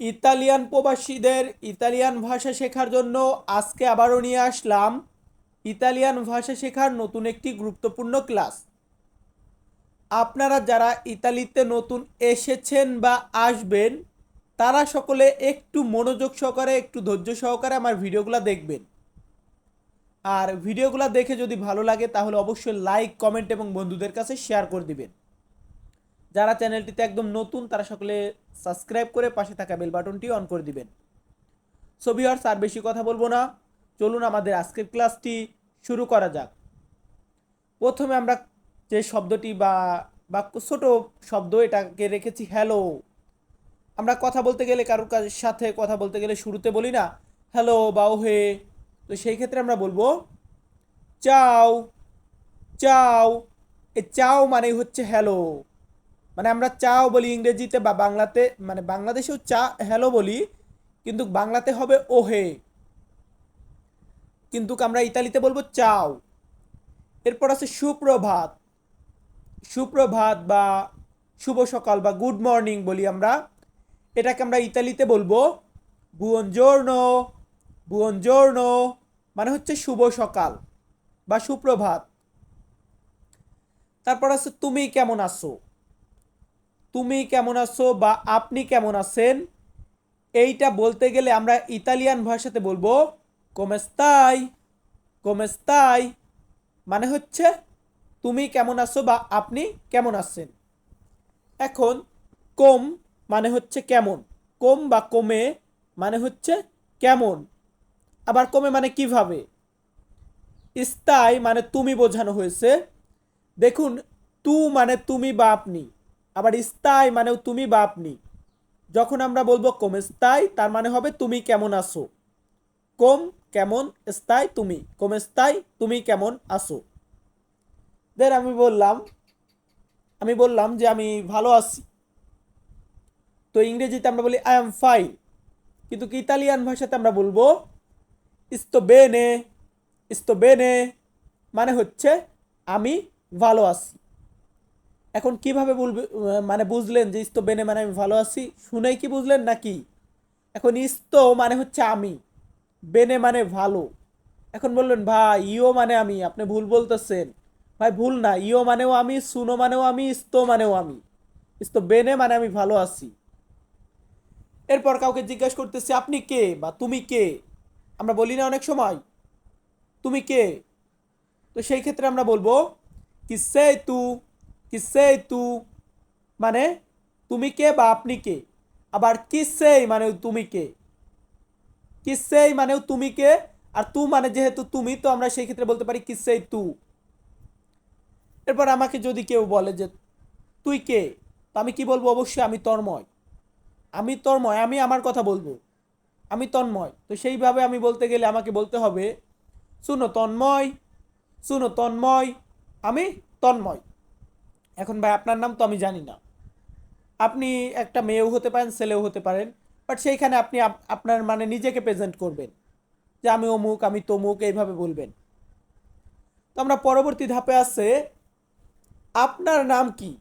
Italian প্রবাসীদের Italian ভাষা শেখার জন্য আজকে আবারও নিয়ে আসলাম ইতালিয়ান ভাষা শেখার নতুন একটি গুরুত্বপূর্ণ ক্লাস। আপনারা যারা ইতালিতে নতুন এসেছেন বা আসবেন, তারা সকলে একটু মনোযোগ সহকারে, একটু ধৈর্য সহকারে আমার ভিডিওগুলো দেখবেন। আর ভিডিওগুলো দেখে যদি ভালো লাগে, তাহলে অবশ্যই লাইক কমেন্ট এবং বন্ধুদের কাছে শেয়ার করে দিবেন। যারা চ্যানেলটিতে একদম নতুন, তারা সকলে সাবস্ক্রাইব করে পাশে থাকা বেল বাটনটি অন করে দিবেন। সো ভিউয়ার্স আর বেশি কথা বলব না। চলুন আমাদের আজকের ক্লাসটি শুরু করা যাক। প্রথমে আমরা যে শব্দটি বা বাক্য, ছোট শব্দ এটাকে রেখেছি হ্যালো আমরা কথা বলতে গেলে কারোর কাছে সাথে কথা বলতে গেলে শুরুতে বলি না হ্যালো বা হে। তো সেই ক্ষেত্রে আমরা বলব, চাও। চাও, এ চাও মানে হচ্ছে হ্যালো মানে আমরা চাও বলি ইংরেজিতে বা বাংলাতে মানে বাংলাদেশেও চা, হ্যালো বলি, কিন্তু বাংলাতে হবে ওহে। কিন্তু আমরা ইতালিতে বলব চাও। এরপর আছে সুপ্রভাত। সুপ্রভাত বা শুভ সকাল বা গুড মর্নিং বলি আমরা। এটাকে আমরা ইতালিতে বলব বুয়নজোর্নো বুয়নজোর্নো মানে হচ্ছে শুভ সকাল বা সুপ্রভাত। তারপর আছে তুমি কেমন আছো? তুমি কেমন আছো বা আপনি কেমন আছেন? এইটা বলতে গেলে আমরা ইতালিয়ান ভাষাতে বলব কোমেস্তাই কোমেস্তাই মানে হচ্ছে, তুমি কেমন আছো বা আপনি কেমন আছেন? এখন, কম মানে হচ্ছে কেমন। কম বা কমে মানে হচ্ছে কেমন। আবার কমে মানে কীভাবে? স্থায় মানে তুমি বোঝানো হয়েছে। দেখুন, তু মানে তুমি বা আপনি। আবার স্থায় মানেও তুমি বা আপনি যখন আমরা বলব কম স্থায়, তার মানে হবে তুমি কেমন আসো কম কেমন স্থায় তুমি। কম স্থায় তুমি কেমন আসো দেন আমি বললাম আমি বললাম যে আমি ভালো আছি। তো ইংরেজিতে আমরা বলি আই এম ফাইন কিন্তু কি ইতালিয়ান ভাষাতে আমরা বলব ইস্তো বেনে ইস্তো বেনে মানে হচ্ছে, আমি ভালো আছি। এখন কীভাবে বলবে মানে বুঝলেন যে ইস্তো বেনে মানে আমি ভালো আছি? শুনেই কি বুঝলেন নাকি? এখন ইস্তো মানে হচ্ছে আমি, বেনে মানে ভালো। এখন বললেন, ভাই, ইও মানে আমি, আপনি ভুল বলতেছেন। ভাই, ভুল না, ইও মানেও আমি, সুনো মানেও আমি, ইস্তো মানেও আমি। ইস্তো বেনে মানে আমি ভালো আছি। এরপর কাউকে জিজ্ঞাসা করতেছি, আপনি কে বা তুমি কে? আমরা বলি না অনেক সময়, তুমি কে? তো সেই ক্ষেত্রে আমরা বলব কি, সে তু কিসে তু মানে তুমি কে বা আপনি কে? আবার কিসেই মানে তুমি কে? কিসেই মানেও তুমি কে? আর, তু মানে যেহেতু তুমি, তো আমরা সেই ক্ষেত্রে বলতে পারি কিসেই তু? এরপর আমাকে যদি কেউ বলে যে, তুই কে? তো আমি কি বলব? অবশ্যই আমি তন্ময়। আমি তন্ময়, আমি আমার কথা বলব। আমি তন্ময়। তো সেইভাবে আমি বলতে গেলে আমাকে বলতে হবে, শুনো তন্ময় শুনো তন্ময়, আমি তন্ময়। এখন ভাই, আপনার নাম তো আমি জানি না। আপনি একটা মেয়েও হতে পারেন, ছেলেও হতে পারেন বাট সেইখানে আপনি আপ- আপনার মানে নিজেকে প্রেজেন্ট করবেন। যে আমি অমুক, আমি তমুক, এইভাবে বলবেন। তো আমরা পরবর্তী ধাপে আছে, আপনার নাম কি?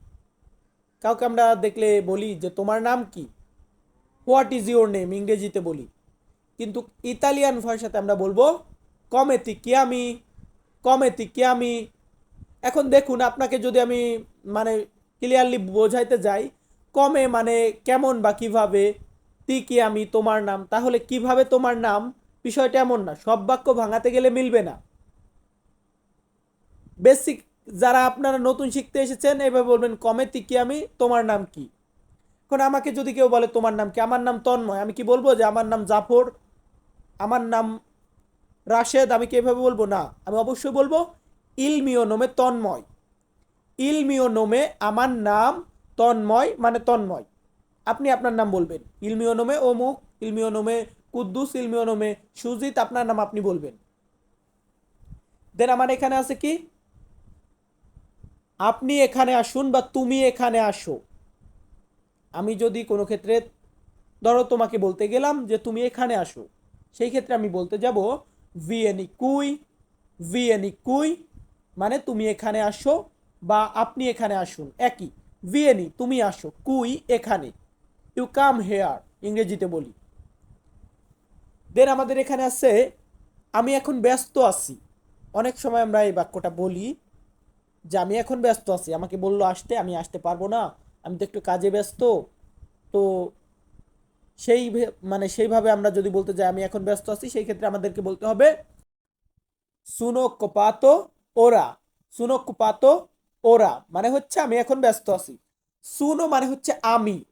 কাউকে আমরা দেখলে বলি যে, তোমার নাম কি? হোয়াট ইজ ইউর নেম ইংরেজিতে বলি। কিন্তু ইতালিয়ান ভাষাতে আমরা বলব, কমেতি কিয়ামি কমেতি কিয়ামি। এখন দেখুন, আপনাকে যদি আমি মানে ক্লিয়ারলি বোঝাইতে যাই, কমে মানে কেমন বা কীভাবে কি আমি তোমার নাম, তাহলে কীভাবে তোমার নাম, বিষয়টা এমন না, সব বাক্য ভাঙাতে গেলে মিলবে না। বেসিক যারা আপনারা নতুন শিখতে এসেছেন এইভাবে বলবেন, কমে কি আমি, তোমার নাম কি? এখন আমাকে যদি কেউ বলে, তোমার নাম কি? আমার নাম তন্ময়, আমি কি বলব যে, আমার নাম জাফর, আমার নাম রাশেদ? আমি কি এভাবে বলব? না, আমি অবশ্যই বলব, ইলমিও নোমে তন্ময়। ইলমিও নোমে আমার নাম তন্ময় মানে তন্ময়। আপনি আপনার নাম বলবেন। ইলমিও নোমে অমুক ইলমিও নোমে কুদ্দুস ইলমিও নোমে সুজিত, আপনার নাম আপনি বলবেন। দেন আমার এখানে আছে কি? আপনি এখানে আসুন বা তুমি এখানে আসো। আমি যদি কোনো ক্ষেত্রে, ধরো তোমাকে বলতে গেলাম যে তুমি এখানে আসো, সেই ক্ষেত্রে আমি বলতে যাব ভিএনি কুই ভিএনি কুই মানে তুমি এখানে আসো বা আপনি এখানে আসুন। একই ভিএনি তুমি আসো। কুই, এখানে। ইউ কাম হেয়ার ইংরেজিতে বলি। দেন আমাদের এখানে আছে, আমি এখন ব্যস্ত আছি। অনেক সময় আমরা এই বাক্যটা বলি যে, আমি এখন ব্যস্ত আছি। আমাকে বলল আসতে, আমি আসতে পারব না। আমি তো একটু কাজে ব্যস্ত। তো সেই মানে সেইভাবে আমরা যদি বলতে যাই, আমি এখন ব্যস্ত আছি সেই ক্ষেত্রে আমাদেরকে বলতে হবে, সুনো কোপাতো ওরা সুনো কোপাতো ওরা মানে হচ্ছে আমি এখন ব্যস্ত আছি। সুনো মানে হচ্ছে আমি।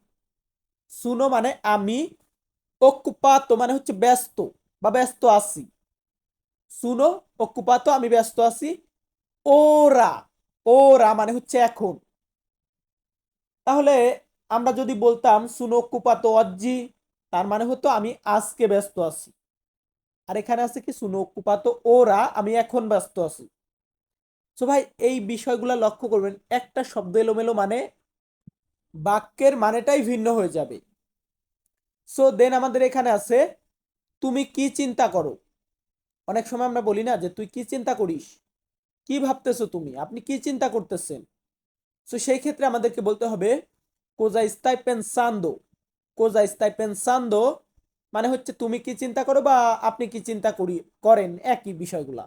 সুনো মানে আমি অকুপাতো মানে হচ্ছে ব্যস্ত বা ব্যস্ত আছি। সুনো, অকুপাতো, আমি ব্যস্ত আছি। ওরা ওরা মানে হচ্ছে এখন। তাহলে আমরা যদি বলতাম সুনো, অকুপাতো, অজ্জি, তার মানে হতো আমি আজকে ব্যস্ত আছি। আর এখানে আছে কি? সুনো, অকুপাতো, ওরা, আমি এখন ব্যস্ত আছি। সো ভাই, এই বিষয়গুলো লক্ষ্য করবেন, একটা শব্দ এলোমেলো মানে বাক্যের মানেটাই ভিন্ন হয়ে যাবে। সো দেন আমাদের এখানে আছে, তুমি কি চিন্তা করো? অনেক সময় আমরা বলি না যে, তুই কি চিন্তা করিস? কি ভাবতেছো তুমি? আপনি কি চিন্তা করতেছেন? সো সেই ক্ষেত্রে আমাদেরকে বলতে হবে কোজা ইস্তাই পেনসান্দো। কোজা ইস্তাই পেনসান্দো মানে হচ্ছে, তুমি কি চিন্তা করো বা আপনি কি চিন্তা করি, করেন? একই বিষয়গুলা।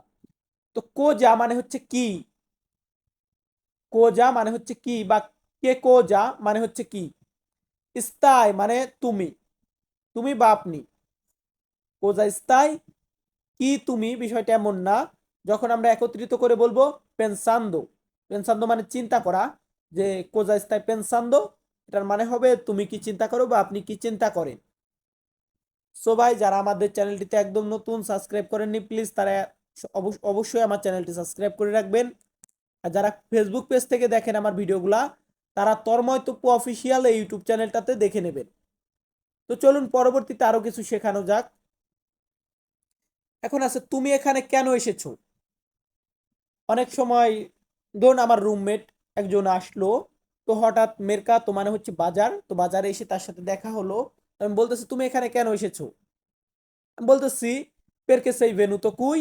তো কোজা মানে হচ্ছে কি? কোজা মানে হচ্ছে কি? বা কে কোজা মানে হচ্ছে কি? ইস্তাই মানে তুমি। তুমি বা আপনি। কোজা ইস্তাই কি তুমি বিষয়টা এমন না। যখন আমরা একত্রিত করে বলব পেনসান্দো। পেনসান্দো মানে চিন্তা করা। যে কোজা ইস্তাই পেনসান্দো, এটার মানে হবে তুমি কি চিন্তা করো বা আপনি কি চিন্তা করেন। সো ভাই, যারা আমাদের চ্যানেলটিতে একদম নতুন, সাবস্ক্রাইব করেননি, প্লিজ তারা অবশ্যই আমার চ্যানেলটি সাবস্ক্রাইব করে রাখবেন। আর যারা ফেসবুক পেজ থেকে দেখেন আমার ভিডিওগুলা, তারা তর্ময় তপ্পু অফিসিয়াল এই ইউটিউব চ্যানেলটাতে দেখে নেবেন। তো চলুন পরবর্তীতে আরও কিছু শেখানো যাক। এখন আছে, তুমি এখানে কেন এসেছ? অনেক সময় ধরুন আমার রুমমেট একজন আসলো, তো হঠাৎ মেরকা, তো মানে হচ্ছে বাজার, তো বাজারে এসে তার সাথে দেখা হলো। আমি বলতেছি, তুমি এখানে কেন এসেছ? আমি বলতেছি, পেরকে সেই ভেনু তো কুই?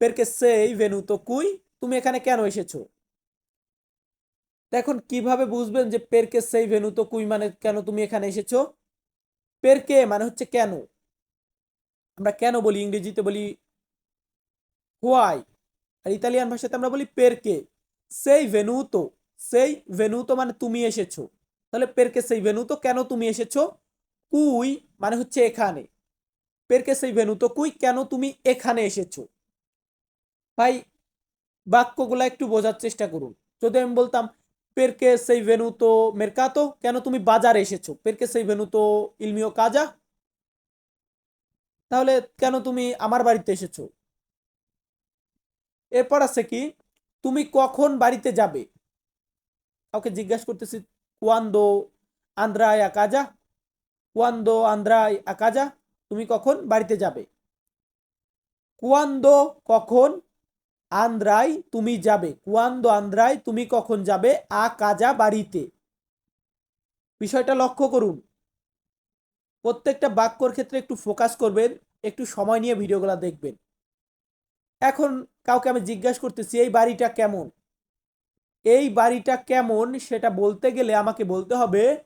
পেরকে সেই ভেনু তো কুই, তুমি এখানে কেন এসেছ? এখন কীভাবে বুঝবেন যে পেরকে সেই ভেনু তো কুই মানে কেন তুমি এখানে এসেছ? পেরকে মানে হচ্ছে কেন? আমরা কেন বলি, ইংরেজিতে বলি হোয়াই আর ইতালিয়ান ভাষাতে আমরা বলি পেরকে। সেই ভেনুতো সেই ভেনুতো মানে তুমি এসেছ। তাহলে পেরকে সেই ভেনুতো কেন তুমি এসেছ? কুই মানে হচ্ছে এখানে। পেরকে সেই ভেনুতো কুই, কেন তুমি এখানে এসেছ? বাক্যগুলা একটু বোঝার চেষ্টা করুন। যদি আমি বলতাম পেরকে সেই ভেনু ভেনুতো মেরকাতো কেন তুমি বাজারে এসেছ? পেরকে সেই ভেনুতো ইলমিও কাজা তাহলে কেন তুমি আমার বাড়িতে এসেছ? এরপর আছে কি, তুমি কখন বাড়িতে যাবে? কাউকে জিজ্ঞাসা করতেছি কুয়ান্দো আন্দ্রায় আকাজা কুয়ান্দো আন্দ্রায় আকাজা তুমি কখন বাড়িতে যাবে? কুয়ান্দো কখন? আন্দ্রাই, তুমি যাবে। কুয়ান্দো আন্দ্রাই, তুমি কখন যাবে? আ কাজা বাড়িতে। বিষয়টা লক্ষ্য করুন। প্রত্যেকটা বাক্যর ক্ষেত্রে একটু ফোকাস করবেন, একটু সময় নিয়ে ভিডিওগুলো দেখবেন। এখন কাউকে আমি জিজ্ঞাসা করতেছি, এই বাড়িটা কেমন? এই বাড়িটা কেমন? সেটা বলতে গেলে আমাকে বলতে হবে,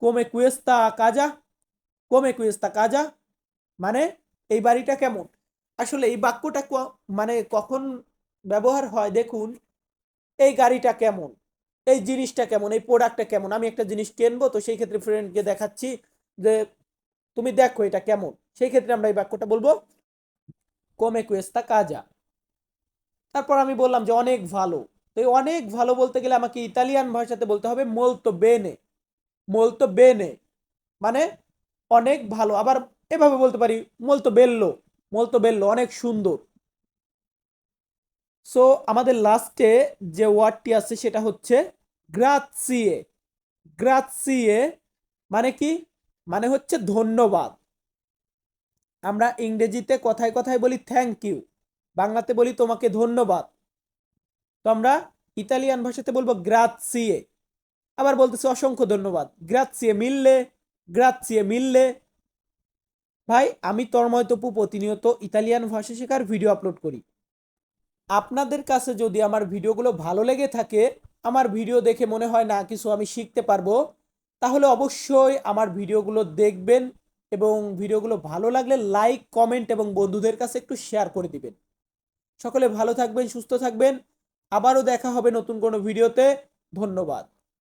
কোমে কুয়েস্তা কাজা? কোমে কুয়েস্তা কাজা? মানে এই বাড়িটা কেমন? আসলে এই বাক্যটা মানে কখন ব্যবহার হয় দেখুন, এই গাড়িটা কেমন, এই জিনিসটা কেমন, এই প্রোডাক্টটা কেমন, আমি একটা জিনিস কিনবো তো সেই ক্ষেত্রে ফ্রেন্ডকে দেখাচ্ছি যে তুমি দেখো এটা কেমন। সেই ক্ষেত্রে আমরা এই বাক্যটা বলব কমে কুয়েস্তা কাজা তারপর আমি বললাম যে অনেক ভালো। তো এই অনেক ভালো বলতে গেলে আমাকে ইতালিয়ান ভাষাতে বলতে হবে মোলতো বেনে মোলতো বেনে মানে অনেক ভালো। আবার এভাবে বলতে পারি মোলতো বেল্লো মোলতো বেল্লো অনেক সুন্দর। সো আমাদের লাস্টে যে ওয়ার্ডটি আছে সেটা হচ্ছে গ্রাৎসিয়ে গ্রাৎসিয়ে মানে কি? মানে হচ্ছে ধন্যবাদ। আমরা ইংরেজিতে কথায় কথায় বলি থ্যাংক ইউ বাংলাতে বলি তোমাকে ধন্যবাদ। তো আমরা ইতালিয়ান ভাষাতে বলব গ্রাৎসিয়ে আবার বলতেছি অসংখ্য ধন্যবাদ। গ্রাৎসিয়ে মিললে গ্রাৎসিয়ে মিললে ভাই, আমি তন্ময় তপু প্রতিনিয়ত ইতালিয়ান ভাষা শেখার ভিডিও আপলোড করি। আপনাদের কাছে যদি আমার ভিডিওগুলো ভালো লেগে থাকে, আমার ভিডিও দেখে মনে হয় না কিছু আমি শিখতে পারব, তাহলে অবশ্যই আমার ভিডিওগুলো দেখবেন এবং ভিডিওগুলো ভালো লাগলে লাইক কমেন্ট এবং বন্ধুদের কাছে একটু শেয়ার করে দিবেন। সকলে ভালো থাকবেন, সুস্থ থাকবেন। আবারও দেখা হবে নতুন কোনো ভিডিওতে ধন্যবাদ।